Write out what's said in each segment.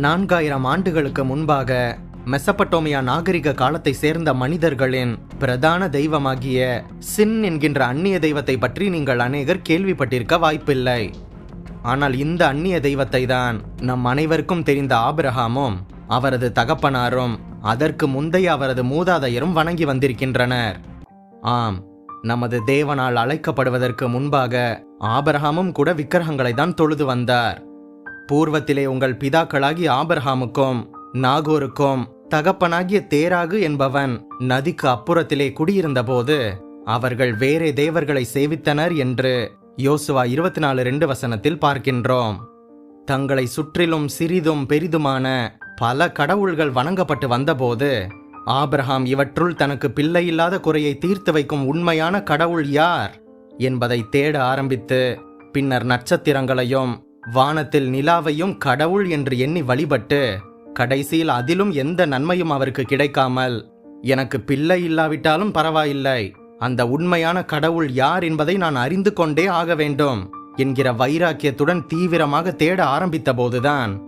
நான்காயிரம் ஆண்டுகளுக்கு முன்பாக மெசப்பட்டோமியா நாகரிக காலத்தை சேர்ந்த மனிதர்களின் பிரதான தெய்வமாகிய சின் என்கின்ற அந்நிய தெய்வத்தை பற்றி நீங்கள் அநேகர் கேள்விப்பட்டிருக்க வாய்ப்பில்லை. ஆனால் இந்த அந்நிய தெய்வத்தை தான் நம் அனைவருக்கும் தெரிந்த ஆபிரகாமும் அவரது தகப்பனாரும் அதற்கு முந்தைய அவரது மூதாதையரும் வணங்கி வந்திருக்கின்றனர். ஆம் நமது தேவனால் அழைக்கப்படுவதற்கு முன்பாக ஆபரகமும் கூட விக்கிரகங்களை தான் தொழுது வந்தார். பூர்வத்திலே உங்கள் பிதாக்களாகி ஆபர்ஹாமுக்கும் நாகோருக்கும் தகப்பனாகிய தேராகு என்பவன் நதிக்கு அப்புறத்திலே குடியிருந்தபோது அவர்கள் வேறே தேவர்களை சேவித்தனர் என்று யோசுவா இருபத்தி நாலு ரெண்டு வசனத்தில் பார்க்கின்றோம். தங்களை சுற்றிலும் சிறிதும் பெரிதுமான பல கடவுள்கள் வணங்கப்பட்டு வந்தபோது ஆபிரஹாம் இவற்றுள் தனக்கு பிள்ளை இல்லாத குறையை தீர்த்து வைக்கும் உண்மையான கடவுள் யார் என்பதை தேட ஆரம்பித்து பின்னர் நட்சத்திரங்களையும் வானத்தில் நிலாவையும் கடவுள் என்று எண்ணி வழிபட்டு கடைசியில் அதிலும் எந்த நன்மையும் அவருக்கு கிடைக்காமல் எனக்கு பிள்ளை இல்லாவிட்டாலும் பரவாயில்லை. அந்த உண்மையான கடவுள் யார் என்பதை நான் அறிந்து கொண்டே ஆக வேண்டும் என்கிற வைராக்கியத்துடன் தீவிரமாக தேட ஆரம்பித்த போதுதான்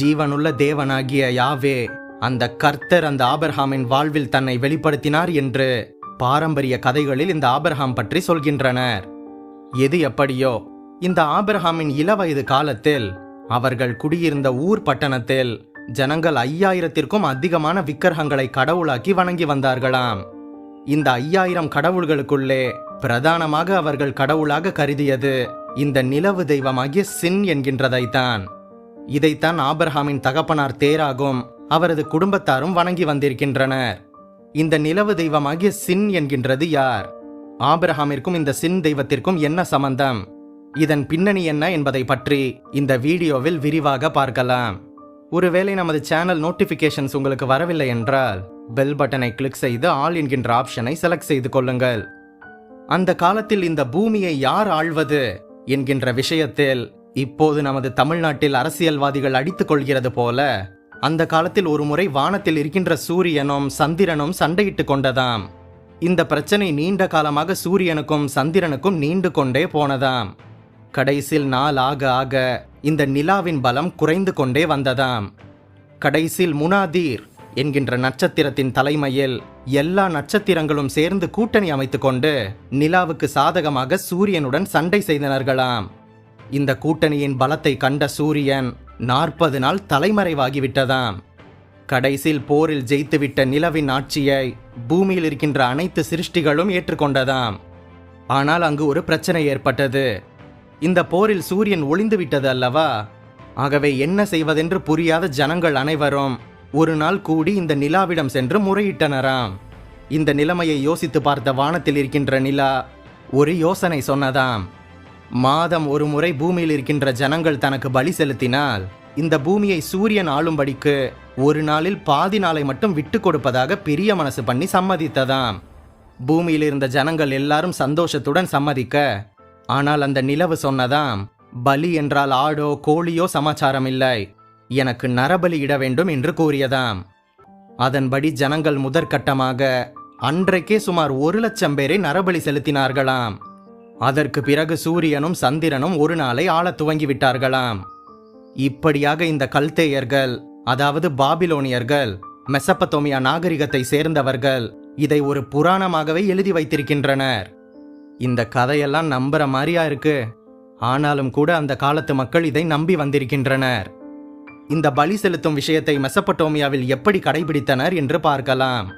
ஜீவனுள்ள தேவனாகிய யாவே அந்த கர்த்தர் அந்த ஆபர்ஹாமின் வாழ்வில் தன்னை வெளிப்படுத்தினார் என்று பாரம்பரிய கதைகளில் இந்த ஆபர்ஹாம் பற்றி சொல்கின்றனர். எது எப்படியோ இந்த ஆபிரஹாமின் இளவயது காலத்தில் அவர்கள் குடியிருந்த ஊர் பட்டணத்தில் ஜனங்கள் ஐயாயிரத்திற்கும் அதிகமான விக்கிரகங்களை கடவுளாக்கி வணங்கி வந்தார்களாம். இந்த ஐயாயிரம் கடவுள்களுக்குள்ளே பிரதானமாக அவர்கள் கடவுளாக கருதியது இந்த நிலவு தெய்வமாகிய சின் என்கின்றதைத்தான். இதைத்தான் ஆபிரகாமின் தகப்பனார் தேராகும் அவரது குடும்பத்தாரும் வணங்கி வந்திருக்கின்றனர். இந்த நிலவு தெய்வமாகிய சின் என்கின்றது யார்? ஆபிரஹாமிற்கும் இந்த சின் தெய்வத்திற்கும் என்ன சம்பந்தம்? இதன் பின்னணி என்ன என்பதை பற்றி இந்த வீடியோவில் விரிவாக பார்க்கலாம். ஒருவேளை நமது சேனல் நோட்டிபிகேஷன்ஸ் உங்களுக்கு வரவில்லை என்றால் பெல் பட்டனை கிளிக் செய்து ஆல் என்கின்ற ஆப்ஷனை செலக்ட் செய்து கொள்ளுங்கள். அந்த காலத்தில் இந்த பூமியை யார் ஆள்வது என்கின்ற விஷயத்தில் இப்போது நமது தமிழ்நாட்டில் அரசியல்வாதிகள் அடித்துக் கொள்கிறது போல அந்த காலத்தில் ஒருமுறை வானத்தில் இருக்கின்ற சூரியனும் சந்திரனும் சண்டையிட்டு கொண்டதாம். இந்த பிரச்சனை நீண்ட காலமாக சூரியனுக்கும் சந்திரனுக்கும் நீண்டு கொண்டே போனதாம். கடைசியில் நாள் ஆக ஆக இந்த நிலாவின் பலம் குறைந்து கொண்டே வந்ததாம். கடைசியில் முனாதீர் என்கின்ற நட்சத்திரத்தின் தலைமையில் எல்லா நட்சத்திரங்களும் சேர்ந்து கூட்டணி அமைத்துக்கொண்டு நிலாவுக்கு சாதகமாக சூரியனுடன் சண்டை செய்தனர்களாம். இந்த கூட்டணியின் பலத்தை கண்ட சூரியன் நாற்பது நாள் தலைமறைவாகிவிட்டதாம். கடைசியில் போரில் ஜெயித்துவிட்ட நிலவின் ஆட்சியை பூமியில் இருக்கின்ற அனைத்து சிருஷ்டிகளும் ஏற்றுக்கொண்டதாம். ஆனால் அங்கு ஒரு பிரச்சனை ஏற்பட்டது. இந்த போரில் சூரியன் ஒளிந்து விட்டது அல்லவா? ஆகவே என்ன செய்வதென்று புரியாத ஜனங்கள் அனைவரும் ஒரு நாள் கூடி இந்த நிலாவிடம் சென்று முறையிட்டனராம். இந்த நிலைமையை யோசித்து பார்த்த வானத்தில் இருக்கின்ற நிலா ஒரு யோசனை சொன்னதாம். மாதம் ஒரு முறை பூமியில் இருக்கின்ற ஜனங்கள் தனக்கு பலி செலுத்தினால் இந்த பூமியை சூரியன் ஆளும்படிக்கு ஒரு நாளில் பாதி நாளை மட்டும் விட்டு கொடுப்பதாக பெரிய மனசு பண்ணி சம்மதித்ததாம். பூமியில் இருந்த ஜனங்கள் எல்லாரும் சந்தோஷத்துடன் சம்மதிக்க ஆனால் அந்த நிலவு சொன்னதாம் பலி என்றால் ஆடோ கோழியோ சமாச்சாரம் இல்லை எனக்கு நரபலி இட வேண்டும் என்று கூறியதாம். அதன்படி ஜனங்கள் முதற்கட்டமாக அன்றைக்கே சுமார் ஒரு லட்சம் பேரை நரபலி செலுத்தினார்களாம். அதற்கு பிறகு சூரியனும் சந்திரனும் ஒரு நாளை ஆளத் துவங்கிவிட்டார்களாம். இப்படியாக இந்த கல்தேயர்கள் அதாவது பாபிலோனியர்கள் மெசப்பத்தோமியா நாகரிகத்தை சேர்ந்தவர்கள் இதை ஒரு புராணமாகவே எழுதி வைத்திருக்கின்றனர். இந்த கதையெல்லாம் நம்புற மாதிரியா இருக்கு? ஆனாலும் கூட அந்த காலத்து மக்கள் இதை நம்பி வந்திருக்கின்றனர். இந்த பலி செலுத்தும் விஷயத்தை மெசப்பட்டோமியாவில் எப்படி கடைபிடித்தனர் என்று பார்க்கலாம்.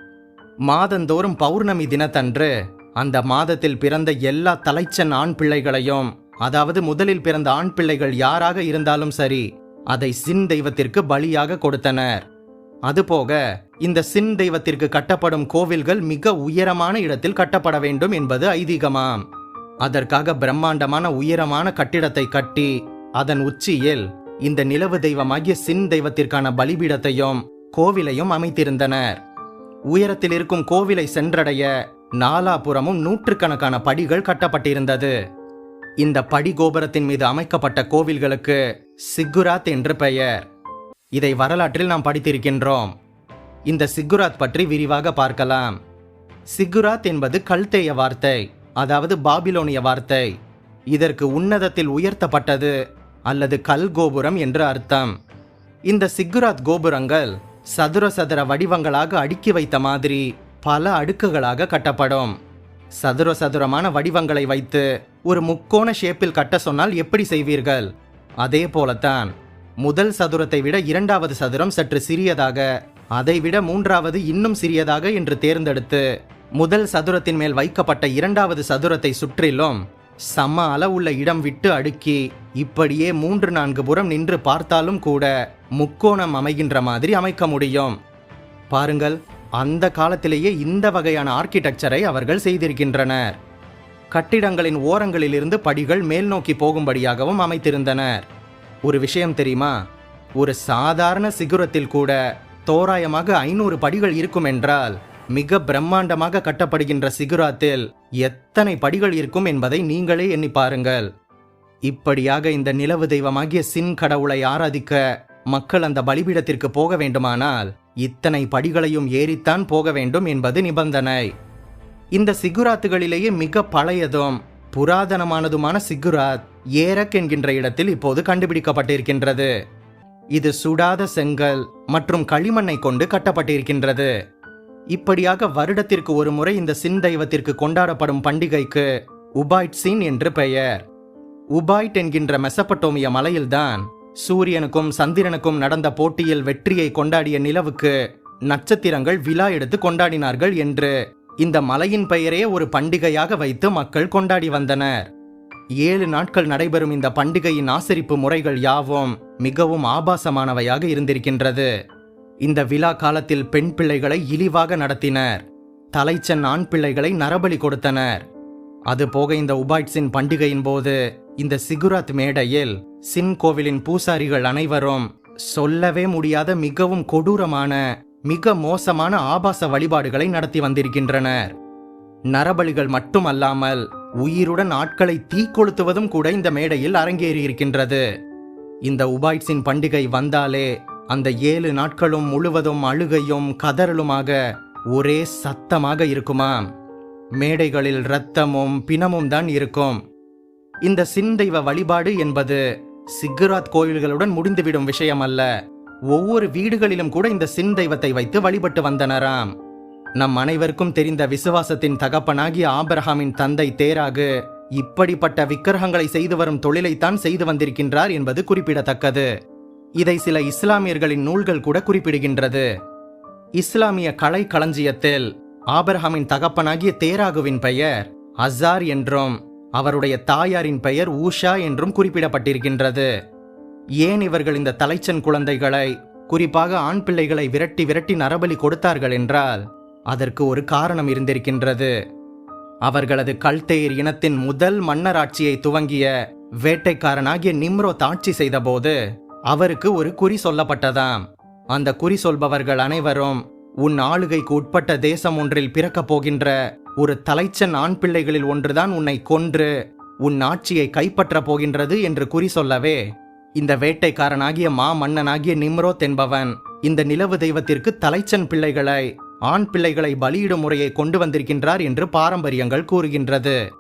மாதந்தோறும் பௌர்ணமி தினத்தன்று அந்த மாதத்தில் பிறந்த எல்லா தலைச்சன் ஆண் பிள்ளைகளையும் அதாவது முதலில் பிறந்த ஆண் பிள்ளைகள் யாராக இருந்தாலும் சரி அதை சின் தெய்வத்திற்கு பலியாக கொடுத்தனர். அதுபோக இந்த சின் தெய்வத்திற்கு கட்டப்படும் கோவில்கள் மிக உயரமான இடத்தில் கட்டப்பட வேண்டும் என்பது ஐதீகமாம். அதற்காக பிரம்மாண்டமான உயரமான கட்டிடத்தை கட்டி அதன் உச்சியில் இந்த நிலவு தெய்வமாகிய சின் தெய்வத்திற்கான பலிபீடத்தையும் கோவிலையும் அமைத்திருந்தனர். உயரத்தில் இருக்கும் கோவிலை சென்றடைய நாலாபுறமும் நூற்றுக்கணக்கான படிகள் கட்டப்பட்டிருந்தது. இந்த படி கோபுரத்தின் மீது அமைக்கப்பட்ட கோவில்களுக்கு சிக்குராத் என்று பெயர். இதை வரலாற்றில் நாம் படித்திருக்கின்றோம். இந்த சிக்குராத் பற்றி விரிவாக பார்க்கலாம். சிக்குராத் என்பது கல்தேய வார்த்தை அதாவது பாபிலோனிய வார்த்தை. இதற்கு உன்னதத்தில் உயர்த்தப்பட்டது அல்லது கல் கோபுரம் என்று அர்த்தம். இந்த சிக்குராத் கோபுரங்கள் சதுர சதுர வடிவங்களாக அடுக்கி வைத்த மாதிரி பல அடுக்குகளாக கட்டப்படும். சதுர சதுரமான வடிவங்களை வைத்து ஒரு முக்கோண ஷேப்பில் கட்ட சொன்னால் எப்படி செய்வீர்கள்? அதே போலத்தான் முதல் சதுரத்தை விட இரண்டாவது சதுரம் சற்று சிறியதாக அதைவிட மூன்றாவது இன்னும் சிறியதாக என்று தேர்ந்தெடுத்து முதல் சதுரத்தின் மேல் வைக்கப்பட்ட இரண்டாவது சதுரத்தை சுற்றிலும் சம அளவுள்ள இடம் விட்டு அடுக்கி இப்படியே மூன்று நான்கு புறம் நின்று பார்த்தாலும் கூட முக்கோணம் அமைகின்ற மாதிரி அமைக்க முடியும். பாருங்கள் அந்த காலத்திலேயே இந்த வகையான ஆர்க்கிடெக்சரை அவர்கள் செய்திருக்கின்றனர். கட்டிடங்களின் ஓரங்களிலிருந்து படிகள் மேல் நோக்கி போகும்படியாகவும் அமைத்திருந்தனர். ஒரு விஷயம் தெரியுமா? ஒரு சாதாரண சிகுரத்தில் கூட தோராயமாக ஐநூறு படிகள் இருக்கும் என்றால் மிக பிரம்மாண்டமாக கட்டப்படுகின்ற சிகுராத்தில் எத்தனை படிகள் இருக்கும் என்பதை நீங்களே எண்ணி பாருங்கள். இப்படியாக இந்த நிலவு தெய்வமாகிய சின் கடவுளை ஆராதிக்க மக்கள் அந்த பலிபீடத்திற்கு போக வேண்டுமானால் இத்தனை படிகளையும் ஏறித்தான் போக வேண்டும் என்பது நிபந்தனை. இந்த சிகுராத்துகளிலேயே மிக பழையதும் புராதனமானதுமான சிகுராத் ஏரக் என்கின்ற இடத்தில் இப்போது கண்டுபிடிக்கப்பட்டிருக்கின்றது. இது சுடாத செங்கல் மற்றும் களிமண்ணை கொண்டு கட்டப்பட்டிருக்கின்றது. இப்படியாக வருடத்திற்கு ஒரு முறை இந்த சின் தெய்வத்திற்கு கொண்டாடப்படும் பண்டிகைக்கு உபாய்ட் சீன் என்று பெயர். உபாய்ட் என்கின்ற மெசப்பட்டோமிய மலையில்தான் சூரியனுக்கும் சந்திரனுக்கும் நடந்த போட்டியில் வெற்றியை கொண்டாடிய நிலவுக்கு நட்சத்திரங்கள் விழா எடுத்து கொண்டாடினார்கள் என்று இந்த மலையின் பெயரே ஒரு பண்டிகையாக வைத்து மக்கள் கொண்டாடி வந்தனர். ஏழு நாட்கள் நடைபெறும் இந்த பண்டிகையின் ஆசரிப்பு முறைகள் யாவும் மிகவும் ஆபாசமானவையாக இருந்திருக்கின்றது. இந்த விழா காலத்தில் பெண் பிள்ளைகளை இழிவாக நடத்தினர். தலைச்சன் ஆண் பிள்ளைகளை நரபலி கொடுத்தனர். அதுபோக இந்த உபாய்ட்ஸின் பண்டிகையின் போது இந்த சிகுராத் மேடையில் சின் கோவிலின் பூசாரிகள் அனைவரும் சொல்லவே முடியாத மிகவும் கொடூரமான மிக மோசமான ஆபாச வழிபாடுகளை நடத்தி வந்திருக்கின்றனர். நரபலிகள் மட்டுமல்லாமல் உயிருடன் ஆட்களை தீக்கொளுத்துவதும் கூட இந்த மேடையில் அரங்கேறியிருக்கின்றது. இந்த உபாய்ட்ஸின் பண்டிகை வந்தாலே அந்த ஏழு நாட்களும் முழுவதும் அழுகையும் கதறலுமாக ஒரே சத்தமாக இருக்குமாம் மேடைகளில் இரத்தமும் பிணமும் தான் இருக்கும். இந்த சிந்தைவ வழிபாடு என்பது சிக்குராத் கோயில்களுடன் முடிந்துவிடும் விஷயம் அல்ல ஒவ்வொரு வீடுகளிலும் கூட இந்த சின் தெய்வத்தை வைத்து வழிபட்டு வந்தனராம். நம் அனைவருக்கும் தெரிந்த விசுவாசத்தின் தகப்பனாகிய ஆபிரஹாமின் தந்தை தேராகு இப்படிப்பட்ட விக்கிரகங்களை செய்து வரும் தொழிலைத்தான் செய்து வந்திருக்கின்றார் என்பது குறிப்பிடத்தக்கது. இதை சில இஸ்லாமியர்களின் நூல்கள் கூட குறிப்பிடுகின்றது. இஸ்லாமிய கலை களஞ்சியத்தில் ஆபிரஹாமின் தகப்பனாகிய தேராகுவின் பெயர் அசார் என்றும் அவருடைய தாயாரின் பெயர் ஊஷா என்றும் குறிப்பிடப்பட்டிருக்கின்றது. ஏன் இவர்கள் இந்த தலைச்சன் குழந்தைகளை குறிப்பாக ஆண் பிள்ளைகளை விரட்டி விரட்டி நரபலி கொடுத்தார்கள் என்றால் அதற்கு ஒரு காரணம் இருந்திருக்கின்றது. அவர்களது கல்தேர் இனத்தின் முதல் மன்னராட்சியை துவங்கிய வேட்டைக்காரனாகிய நிம்ரோத் ஆட்சி செய்தபோது அவருக்கு ஒரு குறி சொல்லப்பட்டதாம். அந்த குறி சொல்பவர்கள் அனைவரும் உன் ஆளுகைக்கு உட்பட்ட தேசம் ஒன்றில் பிறக்கப் போகின்ற ஒரு தலைச்சன் ஆண் பிள்ளைகளில் ஒன்றுதான் உன்னை கொன்று உன் ஆட்சியை கைப்பற்றப் போகின்றது என்று குறி சொல்லவே இந்த வேட்டைக்காரனாகிய மா மன்னனாகிய நிம்ரோத் என்பவன் இந்த நிலவு தெய்வத்திற்கு தலைச்சன் பிள்ளைகளை ஆண் பிள்ளைகளை பலியிடும் முறையை கொண்டு வந்திருக்கின்றார் என்று பாரம்பரியங்கள் கூறுகின்றது.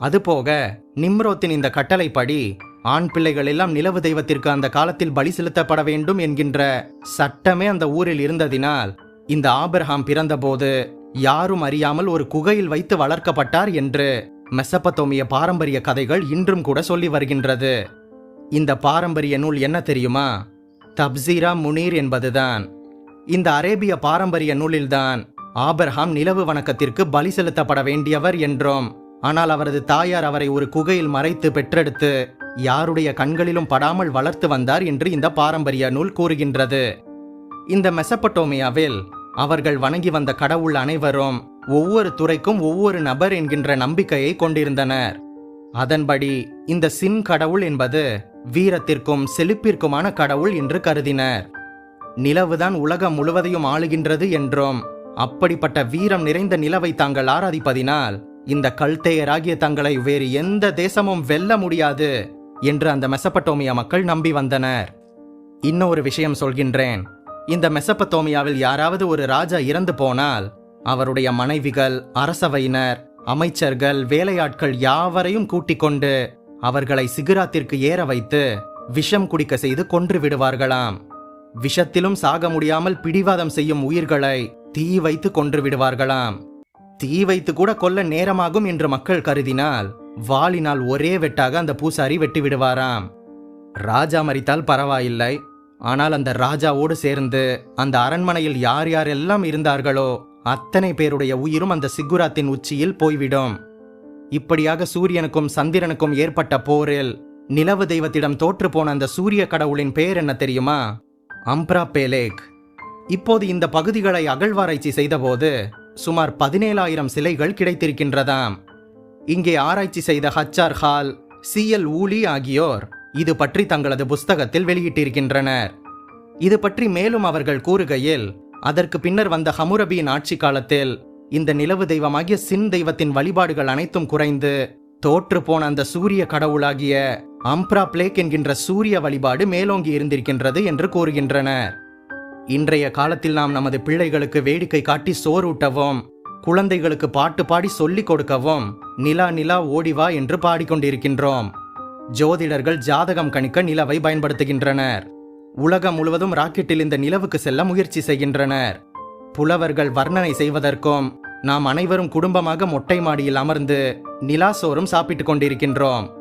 அதுபோக நிம்ரோத்தின் இந்த கட்டளைப்படி ஆண் பிள்ளைகள் எல்லாம் நிலவு தெய்வத்திற்கு அந்த காலத்தில் பலி செலுத்தப்பட வேண்டும் என்கின்ற சட்டமே அந்த ஊரில் இருந்ததினால் இந்த ஆபிரஹாம் பிறந்தபோது யாரும் அறியாமல் ஒரு குகையில் வைத்து வளர்க்கப்பட்டார் என்று மெசப்பத்தோமிய பாரம்பரிய கதைகள் இன்றும் கூட சொல்லி வருகின்றது. இந்த பாரம்பரிய நூல் என்ன தெரியுமா? தப்சீரா முனீர் என்பதுதான். இந்த அரேபிய பாரம்பரிய நூலில்தான் ஆபர்ஹாம் நிலவு வணக்கத்திற்கு பலி செலுத்தப்பட வேண்டியவர் என்றும். ஆனால் அவரது தாயார் அவரை ஒரு குகையில் மறைத்து பெற்றெடுத்து யாருடைய கண்களிலும் படாமல் வளர்த்து வந்தார் என்று இந்த பாரம்பரிய நூல் கூறுகின்றது. இந்த மெசப்பட்டோமியாவில் அவர்கள் வணங்கி வந்த கடவுள் அனைவரும் ஒவ்வொரு துறைக்கும் ஒவ்வொரு நபர் என்கின்ற நம்பிக்கையை கொண்டிருந்தனர். அதன்படி இந்த சின் கடவுள் என்பது வீரத்திற்கும் செழிப்பிற்குமான கடவுள் என்று கருதினர். நிலவுதான் உலகம் முழுவதையும் ஆளுகின்றது என்றும். அப்படிப்பட்ட வீரம் நிறைந்த நிலவை தாங்கள் ஆராதிப்பதினால் இந்த கல்தேயராகிய தங்களை வேறு எந்த தேசமும் வெல்ல முடியாது என்று அந்த மெசப்பட்டோமியா மக்கள் நம்பி வந்தனர். இன்னொரு விஷயம் சொல்கின்றேன். இந்த மெசப்பத்தோமியாவில் யாராவது ஒரு ராஜா இறந்து போனால் அவருடைய மனைவிகள் அரசவையினர் அமைச்சர்கள் வேலையாட்கள் யாவரையும் கூட்டிக் கொண்டு அவர்களை சிகுராத்திற்கு ஏற வைத்து விஷம் குடிக்க செய்து கொன்று விடுவார்களாம். விஷத்திலும் சாக முடியாமல் பிடிவாதம் செய்யும் உயிர்களை தீ வைத்து கொன்று விடுவார்களாம். தீ வைத்து கூட கொல்ல நேரமாகும் என்று மக்கள் கருதினால் வாளினால் ஒரே வெட்டாக அந்த பூசாரி வெட்டி விடுவாராம். ராஜா மறித்தால் பரவாயில்லை. ஆனால் அந்த ராஜாவோடு சேர்ந்து அந்த அரண்மனையில் யார் யாரெல்லாம் இருந்தார்களோ அத்தனை பேருடைய உயிரும் அந்த சிக்குராத்தின் உச்சியில் போய்விடும். இப்படியாக சூரியனுக்கும் சந்திரனுக்கும் ஏற்பட்ட போரில் நிலவு தெய்வத்திடம் தோற்று போன அந்த சூரிய கடவுளின் பெயர் என்ன தெரியுமா? அம்ப்ரா பேலேக். இப்போது இந்த பகுதிகளை அகழ்வாராய்ச்சி செய்தபோது சுமார் பதினேழாயிரம் சிலைகள் கிடைத்திருக்கின்றதாம். இங்கே ஆராய்ச்சி செய்த ஹச்சார் ஹால் சிஎல் ஊலி ஆகியோர் இது பற்றி தங்களது புஸ்தகத்தில் வெளியிட்டிருக்கின்றனர். இது பற்றி மேலும் அவர்கள் கூறுகையில் அதற்கு பின்னர் வந்த ஹமுரபியின் ஆட்சி காலத்தில் இந்த நிலவு தெய்வமாகிய சின் தெய்வத்தின் வழிபாடுகள் அனைத்தும் குறைந்து தோற்று போன அந்த சூரிய கடவுளாகிய அம்ப்ரா பிளேக் என்கின்ற சூரிய வழிபாடு மேலோங்கி இருந்திருக்கின்றது என்று கூறுகின்றனர். இன்றைய காலத்தில் நாம் நமது பிள்ளைகளுக்கு வேடிக்கை காட்டி சோறூட்டவும் குழந்தைகளுக்கு பாட்டு பாடி சொல்லிக் கொடுக்கவும் நிலா நிலா ஓடிவா என்று பாடிக்கொண்டிருக்கின்றோம். ஜோதிடர்கள் ஜாதகம் கணிக்க நிலவை பயன்படுத்துகின்றனர். உலகம் முழுவதும் ராக்கெட்டில் இந்த நிலவுக்கு செல்ல முயற்சி செய்கின்றனர். புலவர்கள் வர்ணனை செய்வதற்கும் நாம் அனைவரும் குடும்பமாக மொட்டை மாடியில் அமர்ந்து நிலா சோறும் சாப்பிட்டுக் கொண்டிருக்கின்றோம்.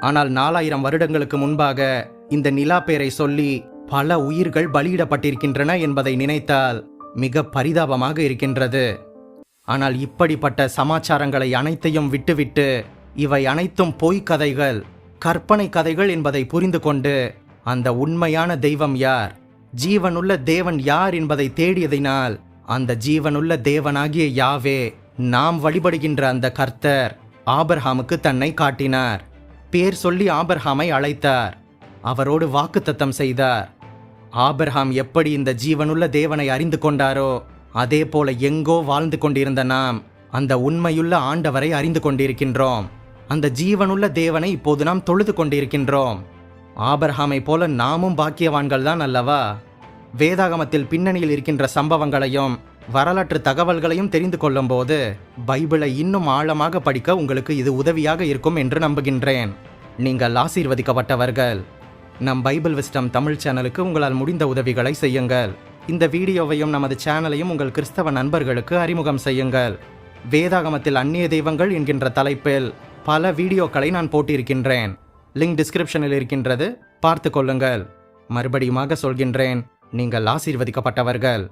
ஆனால் நாலாயிரம் வருடங்களுக்கு முன்பாக இந்த நிலா பேரை சொல்லி பல உயிர்கள் பலியிடப்பட்டிருக்கின்றன என்பதை நினைத்தால் மிக பரிதாபமாக இருக்கின்றது. ஆனால் இப்படிப்பட்ட சமாச்சாரங்களை அனைத்தையும் விட்டுவிட்டு இவை அனைத்தும் பொய்க் கதைகள் கற்பனை கதைகள் என்பதை புரிந்து கொண்டு அந்த உண்மையான தெய்வம் யார் ஜீவனுள்ள தேவன் யார் என்பதை தேடியதினால் அந்த ஜீவனுள்ள தேவனாகிய யாவே நாம் வழிபடுகின்ற அந்த கர்த்தர் ஆபர்ஹாமுக்கு தன்னை காட்டினார். பேர் சொல்லி ஆபர்ஹாமை அழைத்தார். அவரோடு வாக்குத்தத்தம் செய்தார். ஆபர்ஹாம் எப்படி இந்த ஜீவனுள்ள தேவனை அறிந்து கொண்டாரோ அதே போல எங்கோ வாழ்ந்து கொண்டிருந்த நாம் அந்த உண்மையுள்ள ஆண்டவரை அறிந்து கொண்டிருக்கின்றோம். அந்த ஜீவனுள்ள தேவனை இப்போது நாம் தொழுது கொண்டிருக்கின்றோம். ஆபர்ஹாமை போல நாமும் பாக்கியவான்கள் தான் அல்லவா? வேதாகமத்தில் பின்னணியில் இருக்கின்ற சம்பவங்களையும் வரலாற்று தகவல்களையும் தெரிந்து கொள்ளும்போது பைபிளை இன்னும் ஆழமாக படிக்க உங்களுக்கு இது உதவியாக இருக்கும் என்று நம்புகின்றேன். நீங்கள் ஆசீர்வதிக்கப்பட்டவர்கள். நம் பைபிள் விஸ்டம் தமிழ் சேனலுக்கு உங்களால் முடிந்த உதவிகளை செய்யுங்கள். இந்த வீடியோவையும் நமது சேனலையும் உங்கள் கிறிஸ்தவ நண்பர்களுக்கு அறிமுகம் செய்யுங்கள். வேதாகமத்தில் அந்நிய தெய்வங்கள் என்கின்ற தலைப்பில் பல வீடியோக்களை நான் போட்டிருக்கின்றேன். லிங்க் டிஸ்கிரிப்ஷனில் இருக்கின்றது. பார்த்து கொள்ளுங்கள். மறுபடியுமாக சொல்கின்றேன் நீங்கள் ஆசீர்வதிக்கப்பட்டவர்கள்.